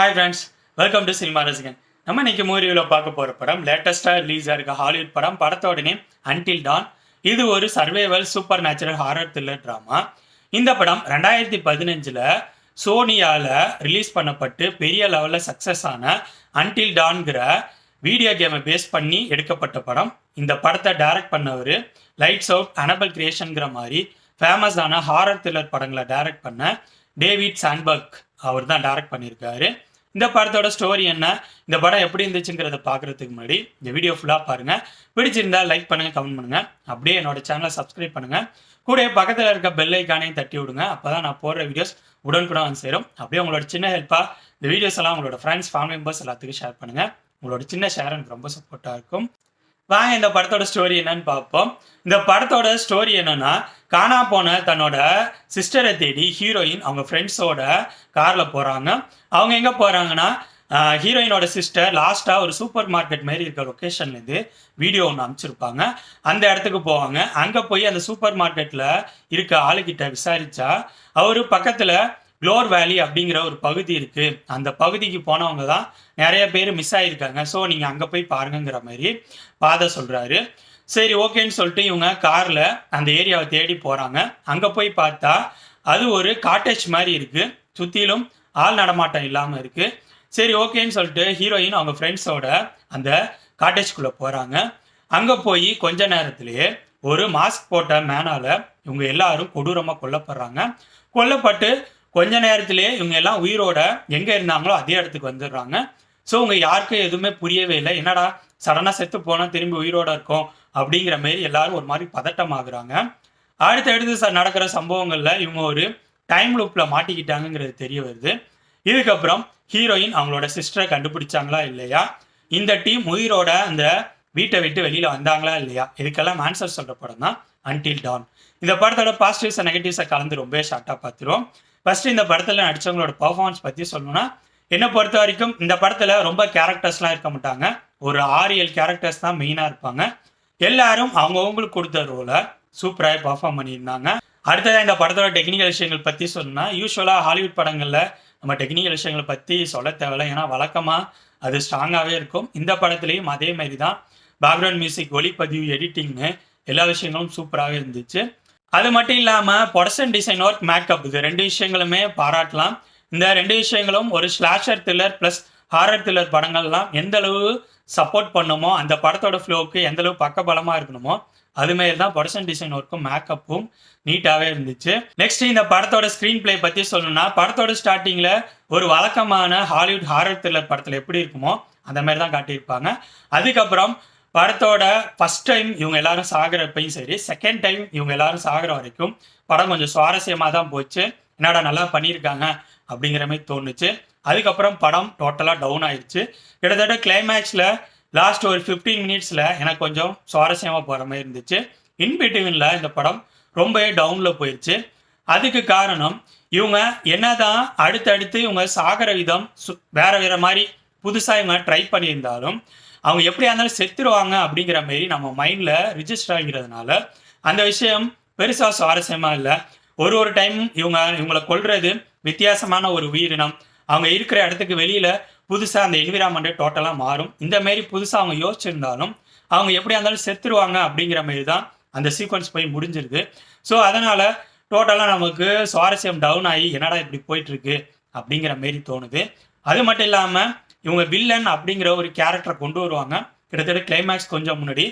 Hi friends welcome to cinema ரசிகன் நம்ம இன்னைக்கு மூவியில் பார்க்க போகிற படம் லேட்டஸ்ட்டாக ரிலீஸாக இருக்க ஹாலிவுட் படம் படத்தோட நேம் அன்டில் டான் இது ஒரு survival supernatural horror thriller drama இந்த படம் ரெண்டாயிரத்தி பதினஞ்சில் சோனியாவில் ரிலீஸ் பண்ணப்பட்டு பெரிய லெவலில் சக்ஸஸ் ஆன அன்டில் டான்கிற வீடியோ கேமை பேஸ் பண்ணி எடுக்கப்பட்ட படம். இந்த படத்தை டைரக்ட் பண்ணவர் லைட்ஸ் அவுட் அனபல் கிரியேஷனுங்கிற மாதிரி ஃபேமஸான ஹாரர் த்ரில்லர் படங்களை டைரக்ட் பண்ண டேவிட் சாண்ட்பர்க் அவர் தான் டைரக்ட் பண்ணியிருக்காரு. இந்த படத்தோட ஸ்டோரி என்ன? இந்த படம் எப்படி இருந்துச்சுங்கிறத பார்க்குறதுக்கு முன்னாடி இந்த வீடியோ ஃபுல்லாக பாருங்கள் பிடிச்சிருந்தா லைக் பண்ணுங்கள் கமெண்ட் பண்ணுங்கள் அப்படியே என்னோட சேனலை சப்ஸ்கிரைப் பண்ணுங்க. கூட பக்கத்தில் இருக்க பெல் ஐக்கானையும் தட்டி விடுங்க. அப்பதான் நான் போடுற வீடியோஸ் உடனுக்குடன் வந்து சேரும். அப்படியே உங்களோட சின்ன ஹெல்ப்பாக இந்த வீடியோஸ் எல்லாம் உங்களோட ஃப்ரெண்ட்ஸ் ஃபேமிலி மெம்பர்ஸ் எல்லாத்துக்கும் ஷேர் பண்ணுங்க. உங்களோட சின்ன ஷேர் எனக்கு ரொம்ப சப்போர்ட்டாக இருக்கும். வாங்க இந்த படத்தோட ஸ்டோரி என்னன்னு பார்ப்போம். இந்த படத்தோட ஸ்டோரி என்னன்னா காணா போன தன்னோட சிஸ்டரை தேடி ஹீரோயின் அவங்க ஃப்ரெண்ட்ஸோட காரில் போகிறாங்க அவங்க எங்கே போகிறாங்கன்னா ஹீரோயினோட சிஸ்டர் லாஸ்ட்டாக ஒரு சூப்பர் மார்க்கெட் மாதிரி இருக்க லொக்கேஷன்லேருந்து வீடியோ ஒன்று அனுப்பிச்சிருப்பாங்க. அந்த இடத்துக்கு போவாங்க. அங்கே போய் அந்த சூப்பர் மார்க்கெட்டில் இருக்க ஆளுகிட்ட விசாரித்தா அவர் பக்கத்தில் க்ளோர் வேலி அப்படிங்கிற ஒரு பகுதி இருக்கு. அந்த பகுதிக்கு போனவங்க தான் நிறைய பேர் மிஸ் ஆயிருக்காங்க. ஸோ நீங்க அங்க போய் பாருங்கங்கிற மாதிரி பாதை சொல்றாரு. சரி ஓகேன்னு சொல்லிட்டு இவங்க கார்ல அந்த ஏரியாவை தேடி போறாங்க. அங்க போய் பார்த்தா அது ஒரு காட்டேஜ் மாதிரி இருக்கு. சுத்திலும் ஆள் நடமாட்டம் இல்லாம இருக்கு. சரி ஓகேன்னு சொல்லிட்டு ஹீரோயின் அவங்க ஃப்ரெண்ட்ஸோட அந்த காட்டேஜ்குள்ளே போகிறாங்க அங்கே போய் கொஞ்ச நேரத்திலேயே ஒரு மாஸ்க் போட்ட மேனால இவங்க எல்லாரும் கொடூரமாக கொல்லப்படுறாங்க. கொல்லப்பட்டு கொஞ்ச நேரத்திலேயே இவங்க எல்லாம் உயிரோட எங்க இருந்தாங்களோ அதே இடத்துக்கு வந்துடுறாங்க. ஸோ உங்க யாருக்கும் எதுவுமே புரியவே இல்லை. என்னடா சடனாக செத்து போனால் திரும்பி உயிரோட இருக்கும் அப்படிங்கிற மாரி எல்லாரும் ஒரு மாதிரி பதட்டமாகறாங்க. அடுத்து அடுத்து நடக்கிற சம்பவங்கள்ல இவங்க ஒரு டைம் லூப்பில் மாட்டிக்கிட்டாங்கங்கிறது தெரிய வருது. இதுக்கப்புறம் ஹீரோயின் அவங்களோட சிஸ்டரை கண்டுபிடிச்சாங்களா இல்லையா? இந்த டீம் உயிரோட அந்த வீட்டை விட்டு வெளியில வந்தாங்களா இல்லையா? இதுக்கெல்லாம் ஆன்சர் சொல்ற படம் தான் அன்டில் டான் இந்த படத்தோட பாசிட்டிவ்ஸ் நெகட்டிவ்ஸை கலந்து ரொம்ப ஷார்ட்டாக பார்த்துருவோம். ஃபர்ஸ்ட் இந்த படத்தில் நடிச்சவங்களோட பர்ஃபார்மன்ஸ் பற்றி சொல்லணும்னா என்னை பொறுத்த வரைக்கும் இந்த படத்தில் ரொம்ப கேரக்டர்ஸ்லாம் இருக்க மாட்டாங்க. ஒரு ஆறு ஏழு கேரக்டர்ஸ் தான் மெயினாக இருப்பாங்க. எல்லாரும் அவங்கவுங்களுக்கு கொடுத்த ரோலை சூப்பராக பர்ஃபார்ம் பண்ணியிருந்தாங்க. அடுத்ததாக இந்த படத்தோட டெக்னிக்கல் விஷயங்கள் பற்றி சொன்னால் யூஸ்வலாக ஹாலிவுட் படங்களில் நம்ம டெக்னிக்கல் விஷயங்களை பற்றி சொல்ல தேவையில்ல. ஏன்னா வழக்கமாக அது ஸ்ட்ராங்காகவே இருக்கும். இந்த படத்துலையும் அதே மாதிரி தான் பேக்ரவுண்ட் மியூசிக் ஒளிப்பதிவு எடிட்டிங்னு எல்லா விஷயங்களும் சூப்பராகவே இருந்துச்சு. அது மட்டும் இல்லாமல் ப்ரொடக்ஷன் டிசைன் ஒர்க் மேக்கப் இது ரெண்டு விஷயங்களுமே பாராட்டலாம். இந்த ரெண்டு விஷயங்களும் ஒரு slasher thriller plus horror thriller படங்கள்லாம் எந்த அளவு சப்போர்ட் பண்ணுமோ அந்த படத்தோட ஃப்ளோவுக்கு எந்த அளவு பக்கபலமாக இருக்கணுமோ அது தான் ப்ரொடக்ஷன் டிசைன் ஒர்க்கும் மேக்கப்பும் நீட்டாகவே இருந்துச்சு. நெக்ஸ்ட் இந்த படத்தோட ஸ்க்ரீன் பிளே பற்றி சொல்லணும்னா படத்தோட ஸ்டார்டிங்கில் ஒரு வழக்கமான ஹாலிவுட் ஹாரர் த்ரில்லர் படத்தில் எப்படி இருக்குமோ அந்த மாதிரி தான் காட்டியிருப்பாங்க. அதுக்கப்புறம் படத்தோட ஃபர்ஸ்ட் டைம் இவங்க எல்லாரும் சாகிறப்பையும் சரி செகண்ட் டைம் இவங்க எல்லாரும் சாகிற வரைக்கும் படம் கொஞ்சம் சுவாரஸ்யமாக தான் போச்சு. என்னடா நல்லா பண்ணியிருக்காங்க அப்படிங்கிற மாதிரி தோணுச்சு. அதுக்கப்புறம் படம் டோட்டலாக டவுன் ஆயிடுச்சு கிட்டத்தட்ட கிளைமேக்ஸில் லாஸ்ட் ஒரு ஃபிஃப்டீன் மினிட்ஸில் எனக்கு கொஞ்சம் சுவாரஸ்யமாக போகிற மாதிரி இருந்துச்சு. இன்பிட்வீனில் இந்த படம் ரொம்பவே டவுனில் போயிடுச்சு அதுக்கு காரணம் இவங்க என்னதான் அடுத்தடுத்து இவங்க சாகிற விதம் சு- வேற வேற மாதிரி புதுசாக இவங்க ட்ரை பண்ணியிருந்தாலும் அவங்க எப்படியா இருந்தாலும் செத்துருவாங்க அப்படிங்கிற மாதிரி நம்ம மைண்டில் ரிஜிஸ்டர் ஆகிறதுனால அந்த விஷயம் பெருசாக சுவாரஸ்யமாக இல்லை. ஒரு ஒரு டைம் இவங்க இவங்களை கொள்வது வித்தியாசமான ஒரு உயிரினம். அவங்க இருக்கிற இடத்துக்கு வெளியில் புதுசாக அந்த என்விரான்மெண்ட்டே டோட்டலாக மாறும். இந்த மாரி புதுசாக அவங்க யோசிச்சிருந்தாலும் அவங்க எப்படியா இருந்தாலும் செத்துருவாங்க அப்படிங்கிற மாதிரி தான் அந்த சீக்வன்ஸ் போய் முடிஞ்சிருது. ஸோ அதனால் டோட்டலாக நமக்கு சுவாரஸ்யம் டவுன் ஆகி என்னடா இப்படி போயிட்டுருக்கு அப்படிங்கிற மாரி தோணுது. அது மட்டும் இல்லாமல் இவங்க வில்லன் அப்படிங்கிற ஒரு கேரக்டரை கொண்டு வருவாங்க. கிட்டத்தட்ட கிளைமேக்ஸ் கொஞ்சம் முன்னாடி.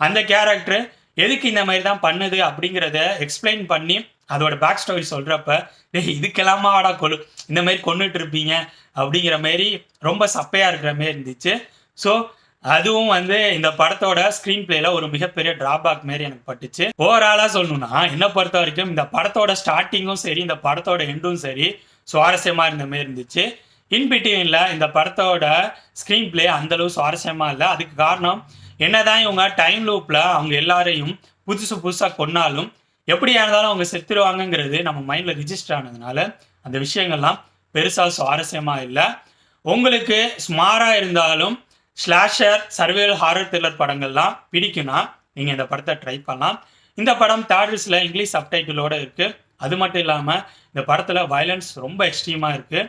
அந்த கேரக்டர் எதுக்கு இந்த மாதிரி தான் பண்ணுது அப்படிங்கிறத எக்ஸ்பிளைன் பண்ணி அதோட பேக் ஸ்டோரி சொல்கிறப்ப டேய் இதுக்கெல்லாமா ஆடா கொலு? இந்த மாதிரி கொண்டுட்டு இருப்பீங்க அப்படிங்கிற மாரி ரொம்ப சப்பையாக இருக்கிற மாரி இருந்துச்சு. ஸோ அதுவும் வந்து இந்த படத்தோட ஸ்க்ரீன் பிளேல ஒரு மிகப்பெரிய டிராபேக் மாரி எனக்கு பட்டுச்சு. ஓவராலாக சொல்லணும்னா என்னை பொறுத்த வரைக்கும் இந்த படத்தோட ஸ்டார்டிங்கும் சரி இந்த படத்தோட எண்டும் சரி சுவாரஸ்யமாக இருந்த மாரி இருந்துச்சு. இன்பிட்வீனில் இந்த படத்தோட ஸ்க்ரீன் பிளே அந்தளவு சுவாரஸ்யமாக இல்லை. அதுக்கு காரணம் என்னதான் இவங்க டைம் லூப்பில் அவங்க எல்லாரையும் புதுசு புதுசாக கொன்னாலும் எப்படியா இருந்தாலும் அவங்க செத்துருவாங்கங்கிறது நம்ம மைண்டில் ரிஜிஸ்டர் ஆனதுனால அந்த விஷயங்கள்லாம் பெருசாக சுவாரஸ்யமாக இல்லை. உங்களுக்கு ஸ்மாராக இருந்தாலும் ஸ்லாஷர் சர்வேல் ஹாரர் த்ரில்லர் படங்கள்லாம் பிடிக்கும்னா நீங்கள் இந்த படத்தை ட்ரை பண்ணலாம். இந்த படம் தேட்டர்ஸில் இங்கிலீஷ் சப்டைட்டிலோடு இருக்குது அது மட்டும் இல்லாமல் இந்த படத்தில் வயலன்ஸ் ரொம்ப எக்ஸ்ட்ரீமாக இருக்குது